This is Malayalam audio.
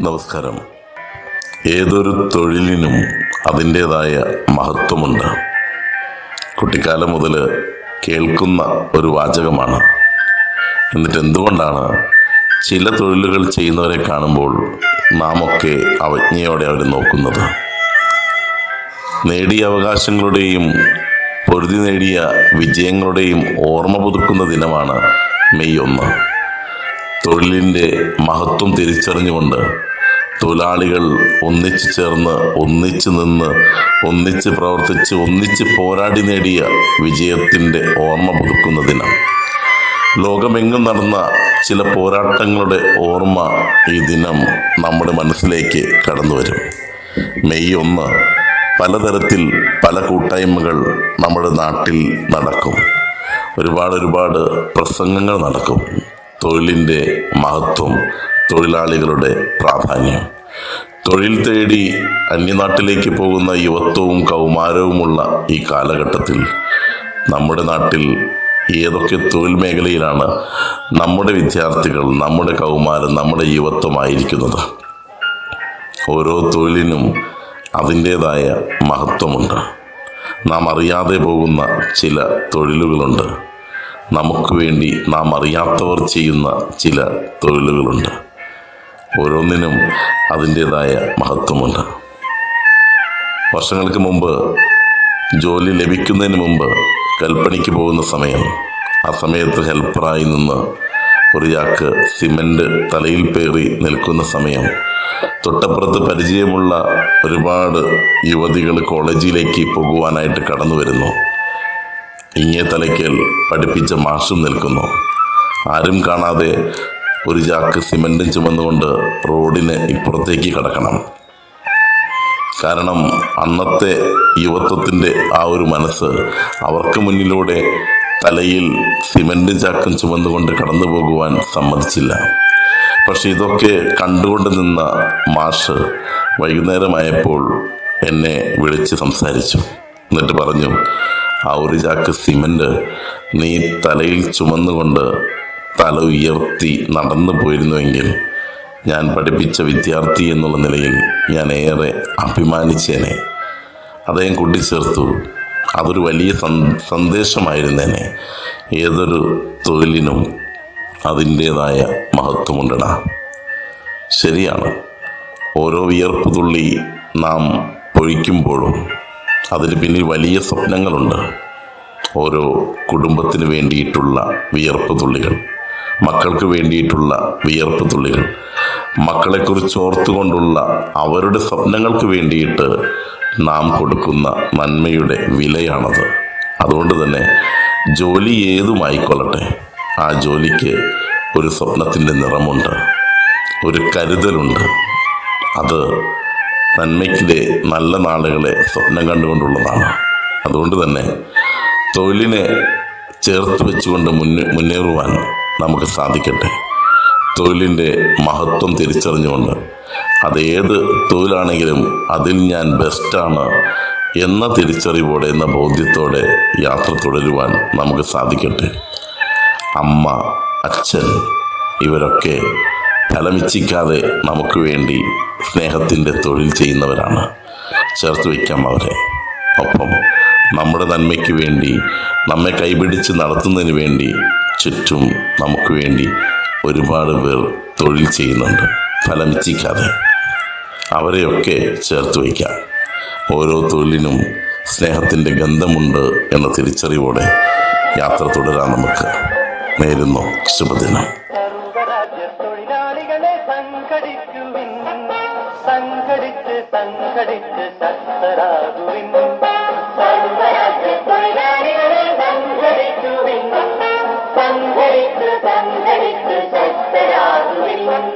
നമസ്കാരം. ഏതൊരു തൊഴിലിനും അതിന്റേതായ മഹത്വമുണ്ട്. കുട്ടിക്കാലം മുതൽ കേൾക്കുന്ന ഒരു വാചകമാണ്. എന്നിട്ട് എന്തുകൊണ്ടാണ് ചില തൊഴിലുകൾ ചെയ്യുന്നവരെ കാണുമ്പോൾ നാം ഒക്കെ അവജ്ഞയോടെ അവർ നോക്കുന്നത്? നേടിയ അവകാശങ്ങളുടെയും പൊരുതി നേടിയ വിജയങ്ങളുടെയും ഓർമ്മ പുതുക്കുന്ന ദിനമാണ് മെയ് ഒന്ന്. തൊഴിലിന്റെ മഹത്വം തിരിച്ചറിഞ്ഞുകൊണ്ട് തൊഴിലാളികൾ ഒന്നിച്ചു ചേർന്ന് ഒന്നിച്ചു നിന്ന് ഒന്നിച്ച് പ്രവർത്തിച്ച് ഒന്നിച്ച് പോരാടി നേടിയ വിജയത്തിന്റെ ഓർമ്മ പുതുക്കുന്ന ദിനം. ലോകമെങ്ങും നടന്ന ചില പോരാട്ടങ്ങളുടെ ഓർമ്മ ഈ ദിനം നമ്മുടെ മനസ്സിലേക്ക് കടന്നു വരും. മെയ് ഒന്ന് പലതരത്തിൽ പല കൂട്ടായ്മകൾ നമ്മുടെ നാട്ടിൽ നടക്കും. ഒരുപാട് ഒരുപാട് പ്രസംഗങ്ങൾ നടക്കും. തൊഴിലിന്റെ മഹത്വം തൊഴിലാളികളുടെ പ്രാധാന്യം. തൊഴിൽ തേടി അന്യനാട്ടിലേക്ക് പോകുന്ന യുവത്വവും കൗമാരവുമുള്ള ഈ കാലഘട്ടത്തിൽ നമ്മുടെ നാട്ടിൽ ഏതൊക്കെ തൊഴിൽ മേഖലയിലാണ് നമ്മുടെ വിദ്യാർത്ഥികൾ നമ്മുടെ കൗമാരം നമ്മുടെ യുവത്വമായിരിക്കുന്നത്? ഓരോ തൊഴിലിനും അതിന്റേതായ മഹത്വമുണ്ട്. നാം അറിയാതെ പോകുന്ന ചില തൊഴിലുകളുണ്ട്. നമുക്ക് വേണ്ടി നാം അറിയാത്തവർ ചെയ്യുന്ന ചില തൊഴിലുകളുണ്ട്. ഓരോന്നിനും അതിന്റേതായ മഹത്വമുണ്ട്. വർഷങ്ങൾക്ക് മുമ്പ് ജോലി ലഭിക്കുന്നതിന് മുമ്പ് കൽപ്പണിക്ക് പോകുന്ന സമയം ആ സമയത്ത് ഹെൽപ്പറായി നിന്ന് ഒരു ചാക്ക് സിമന്റ് തലയിൽ പേറി നിൽക്കുന്ന സമയം തൊട്ടപ്പുറത്ത് പരിചയമുള്ള ഒരുപാട് യുവതികൾ കോളേജിലേക്ക് പോകുവാനായിട്ട് കടന്നു വരുന്നു ഇങ്ങേ തലയ്ക്കൽ പഠിപ്പിച്ച മാഷും നിൽക്കുന്നു. ആരും കാണാതെ ഒരു ചാക്ക് സിമെന്റും ചുമന്നുകൊണ്ട് റോഡിന് ഇപ്പുറത്തേക്ക് കടക്കണം. കാരണം അന്നത്തെ യുവത്വത്തിന്റെ ആ ഒരു മനസ്സ് അവർക്ക് മുന്നിലൂടെ തലയിൽ സിമെന്റും ചാക്കും ചുമന്നുകൊണ്ട് കടന്നു പോകുവാൻ സമ്മതിച്ചില്ല. പക്ഷെ ഇതൊക്കെ കണ്ടുകൊണ്ട് നിന്ന മാഷ് വൈകുന്നേരമായപ്പോൾ എന്നെ വിളിച്ച് സംസാരിച്ചു. എന്നിട്ട് പറഞ്ഞു ആ ഒരു ചാക്ക് നീ തലയിൽ ചുമന്നുകൊണ്ട് തല ഉയർത്തി നടന്നു പോയിരുന്നുവെങ്കിൽ ഞാൻ പഠിപ്പിച്ച വിദ്യാർത്ഥി എന്നുള്ള നിലയിൽ ഞാൻ ഏറെ അഭിമാനിച്ചേനെ. അദ്ദേഹം കൂട്ടിച്ചേർത്തു. അതൊരു വലിയ സന് സന്ദേശമായിരുന്നേനെ. ഏതൊരു തൊഴിലിനും അതിന്റേതായ മഹത്വമുണ്ടടാ. ശരിയാണ്. ഓരോ വിയർപ്പ് തുള്ളി നാം പൊഴിക്കുമ്പോഴും അതിന് പിന്നിൽ വലിയ സ്വപ്നങ്ങളുണ്ട്. ഓരോ കുടുംബത്തിന് വേണ്ടിയിട്ടുള്ള വിയർപ്പ് തുള്ളികൾ മക്കൾക്ക് വേണ്ടിയിട്ടുള്ള വിയർപ്പ് തുള്ളികൾ മക്കളെക്കുറിച്ച് ഓർത്തുകൊണ്ടുള്ള അവരുടെ സ്വപ്നങ്ങൾക്ക് വേണ്ടിയിട്ട് നാം കൊടുക്കുന്ന നന്മയുടെ വിലയാണത്. അതുകൊണ്ട് തന്നെ ജോലി ഏതുമായിക്കൊള്ളട്ടെ ആ ജോലിക്ക് ഒരു സ്വപ്നത്തിന്റെ നിറമുണ്ട് ഒരു കരുതലുണ്ട്. അത് നന്മയ്ക്കിടെ നല്ല നാളുകളെ സ്വപ്നം കണ്ടുകൊണ്ടുള്ളതാണ്. അതുകൊണ്ട് തന്നെ തൊഴിലിനെ ചേർത്ത് വെച്ചുകൊണ്ട് മുന്നേ മുന്നേറുവാൻ നമുക്ക് സാധിക്കട്ടെ. തൊഴിലിന്റെ മഹത്വം തിരിച്ചറിഞ്ഞുകൊണ്ട് അതേത് തൊഴിലാണെങ്കിലും അതിൽ ഞാൻ ബെസ്റ്റാണ് എന്ന തിരിച്ചറിവോടെ എന്ന ബോധ്യത്തോടെ യാത്ര തുടരുവാൻ നമുക്ക് സാധിക്കട്ടെ. അമ്മ അച്ഛൻ ഇവരൊക്കെ ഫലമിച്ഛിക്കാതെ നമുക്ക് വേണ്ടി സ്നേഹത്തിന്റെ തൊഴിൽ ചെയ്യുന്നവരാണ്. ചേർത്ത് വയ്ക്കാം അവരെ. ഒപ്പം നമ്മുടെ നന്മയ്ക്ക് വേണ്ടി നമ്മെ കൈപിടിച്ച് നടത്തുന്നതിന് വേണ്ടി ചുറ്റും നമുക്ക് വേണ്ടി ഒരുപാട് പേർ തൊഴിൽ ചെയ്യുന്നുണ്ട്. ഫലമിച്ഛിക്കാതെ അവരെയൊക്കെ ചേർത്ത് വയ്ക്കാം. ഓരോ തൊഴിലിനും സ്നേഹത്തിന്റെ ഗന്ധമുണ്ട് എന്ന തിരിച്ചറിവോടെ യാത്ര തുടരാൻ നമുക്ക്. നേരുന്നു ശുഭദിനം. സർവരാജ്യ തൊഴിലാളികളെ സംഘടിക്കുവിൻ. സംഘടിച്ച് സംഘടിച്ച് ശക്തരാകുവിൻ.